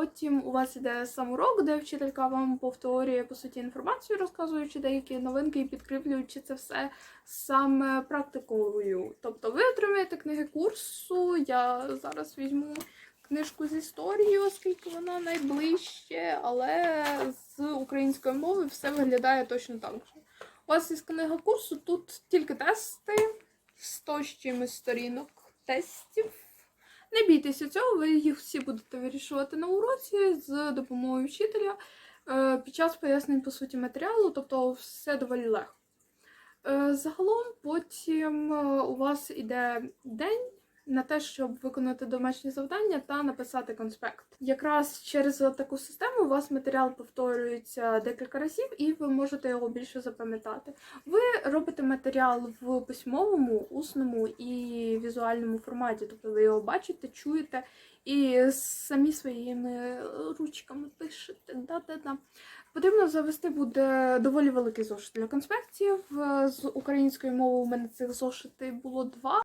Потім у вас іде сам урок, де вчителька вам повторює по суті інформацію, розказуючи деякі новинки і підкріплюючи це все саме практикою. Тобто ви отримуєте книги курсу. Я зараз візьму книжку з історії, оскільки вона найближче, але з української мови все виглядає точно так же. У вас є книга курсу, тут тільки тести, 100 з чимось сторінок тестів. Не бійтеся цього, ви їх всі будете вирішувати на уроці з допомогою вчителя е, під час пояснень по суті матеріалу, тобто все доволі легко. Е, Загалом потім е, у вас іде день на те, щоб виконати домашні завдання та написати конспект. Якраз через таку систему у вас матеріал повторюється декілька разів, і ви можете його більше запам'ятати. Ви робите матеріал в письмовому, усному і візуальному форматі, тобто ви його бачите, чуєте і самі своїми ручками пишете. Да-да-да. Потрібно завести буде доволі великий зошит для конспектів. З української мови у мене цих зошитів було два.